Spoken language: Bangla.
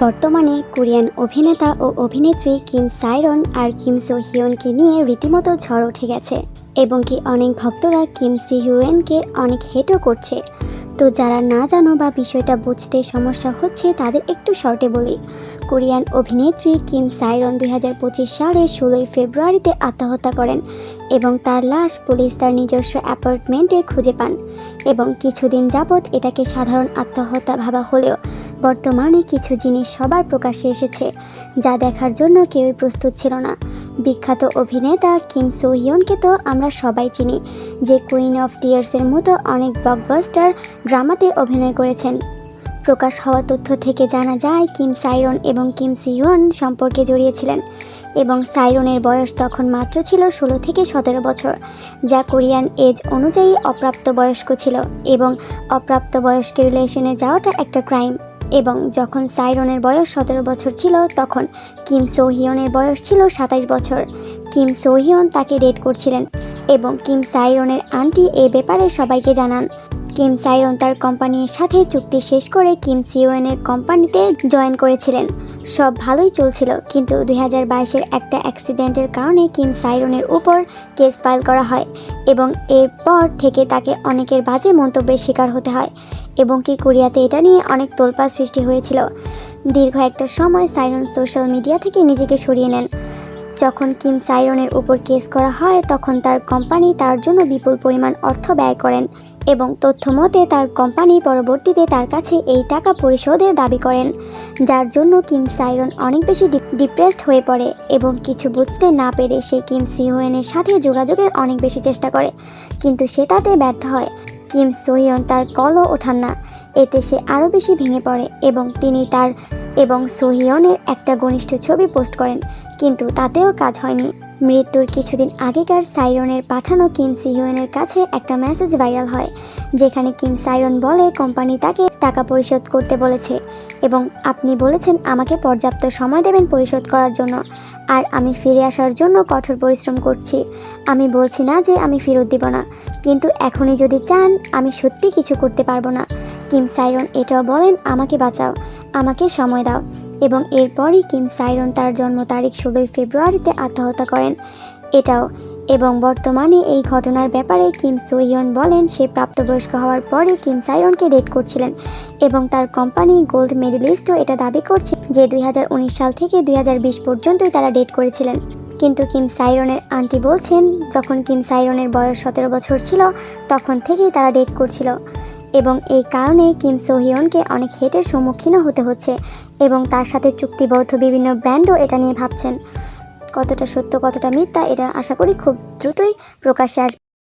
বর্তমানে কোরিয়ান অভিনেতা ও অভিনেত্রী কিম সাইরন আর কিম সো হিয়নকে নিয়ে রীতিমতো ঝড় উঠে গেছে, এবং কি অনেক ভক্তরা কিম সি হিউয়েনকে অনেক হেটও করছে। তো যারা না জানো বা বিষয়টা বুঝতে সমস্যা হচ্ছে, তাদের একটু শর্টে বলি। কোরিয়ান অভিনেত্রী কিম সাইরন দুই সালে ষোলোই ফেব্রুয়ারিতে আত্মহত্যা করেন, এবং তার লাশ পুলিশ তার নিজস্ব অ্যাপার্টমেন্টে খুঁজে পান, এবং কিছুদিন যাবৎ এটাকে সাধারণ আত্মহত্যা ভাবা হলেও বর্তমানে কিছু জিনিস সবার প্রকাশ্যে এসেছে, যা দেখার জন্য কেউই প্রস্তুত ছিল না। বিখ্যাত অভিনেতা কিম সো হিয়নকে তো আমরা সবাই চিনি, যে কুইন অফ টিয়ার্সের মতো অনেক ব্লকবাস্টার ড্রামাতে অভিনয় করেছেন। প্রকাশ হওয়া তথ্য থেকে জানা যায়, কিম সাইরন এবং কিম সিওন সম্পর্কে জড়িয়েছিলেন এবং সাইরনের বয়স তখন মাত্র ছিল ষোলো থেকে সতেরো বছর, যা কোরিয়ান এজ অনুযায়ী অপ্রাপ্ত বয়স্ক ছিল এবং অপ্রাপ্ত বয়স্ক রিলেশনে যাওয়াটা একটা ক্রাইম। এবং যখন সাইরনের বয়স সতেরো বছর ছিল, তখন কিম সোহিয়নের বয়স ছিল সাতাইশ বছর। কিম সোহিয়ন তাকে ডেট করছিলেন এবং কিম সাইরনের আন্টি এ ব্যাপারে সবাইকে জানান। কিম সাইরন তার কোম্পানির সাথে চুক্তি শেষ করে কিম সিওএনের কোম্পানিতে জয়েন করেছিলেন। সব ভালোই চলছিল, কিন্তু দুই হাজার বাইশের একটা অ্যাক্সিডেন্টের কারণে কিম সাইরনের উপর কেস ফাইল করা হয় এবং এরপর থেকে তাকে অনেকের বাজে মন্তব্যের শিকার হতে হয়। এবং কি কোরিয়াতে এটা নিয়ে অনেক তোলপাড় সৃষ্টি হয়েছিল। দীর্ঘ একটা সময় সাইরন সোশ্যাল মিডিয়া থেকে নিজেকে সরিয়ে নেন। যখন কিম সাইরনের উপর কেস করা হয়, তখন তার কোম্পানি তার জন্য বিপুল পরিমাণ অর্থ ব্যয় করেন এবং তথ্য মতে তার কোম্পানি পরবর্তীতে তার কাছে এই টাকা পরিশোধের দাবি করেন, যার জন্য কিম সাইরন অনেক বেশি ডিপ্রেসড হয়ে পড়ে এবং কিছু বুঝতে না পেরে সে কিম সিওয়েনের সাথে যোগাযোগের অনেক বেশি চেষ্টা করে। কিন্তু সে তাতে ব্যর্থ হয়। কিম সোহিয়ন তার কলও ওঠান না। এতে সে আরও বেশি ভেঙে পড়ে এবং তিনি তার এবং সোহিয়নের একটা ঘনিষ্ঠ ছবি পোস্ট করেন, কিন্তু তাতেও কাজ হয়নি। মৃত্যুর কিছুদিন আগেকার সাইরনের পাঠানো কিম সিহিয়নের কাছে একটা মেসেজ ভাইরাল হয়, যেখানে কিম সাইরন বলে কোম্পানি তাকে টাকা পরিশোধ করতে বলেছে এবং আপনি বলেছেন আমাকে পর্যাপ্ত সময় দেবেন পরিশোধ করার জন্য, আর আমি ফিরে আসার জন্য কঠোর পরিশ্রম করছি। আমি বলছি না যে আমি ফেরত দিব না, কিন্তু এখনই যদি চান আমি সত্যি কিছু করতে পারব না। কিম সাইরন এটাও বলেন, আমাকে বাঁচাও। আমাকে সময় দাও। এবং এরপরই কিম সাইরন তার জন্ম তারিখ ষোলোই ফেব্রুয়ারিতে আত্মহত্যা করেন। এটাও, এবং বর্তমানে এই ঘটনার ব্যাপারে কিম সোহিয়ন বলেন, সে প্রাপ্তবয়স্ক হওয়ার পরে কিম সাইরনকে ডেট করছিলেন এবং তার কোম্পানি গোল্ড মেডেলিস্টও এটা দাবি করছে যে দুই হাজার উনিশ সাল থেকে দুই হাজার বিশ পর্যন্তই তারা ডেট করেছিলেন। কিন্তু কিম সাইরনের আন্টি বলছেন, যখন কিম সাইরনের বয়স সতেরো বছর ছিল, তখন থেকেই তারা ডেট করছিল। এবং এই কারণে কিম সোহিয়নকে অনেক হেটের সম্মুখীনও হতে হচ্ছে এবং তার সাথে চুক্তিবদ্ধ বিভিন্ন ব্র্যান্ডও এটা নিয়ে ভাবছেন। কতটা সত্য, কতটা মিথ্যা এটা আশা করি খুব দ্রুতই প্রকাশ্যে আসবে।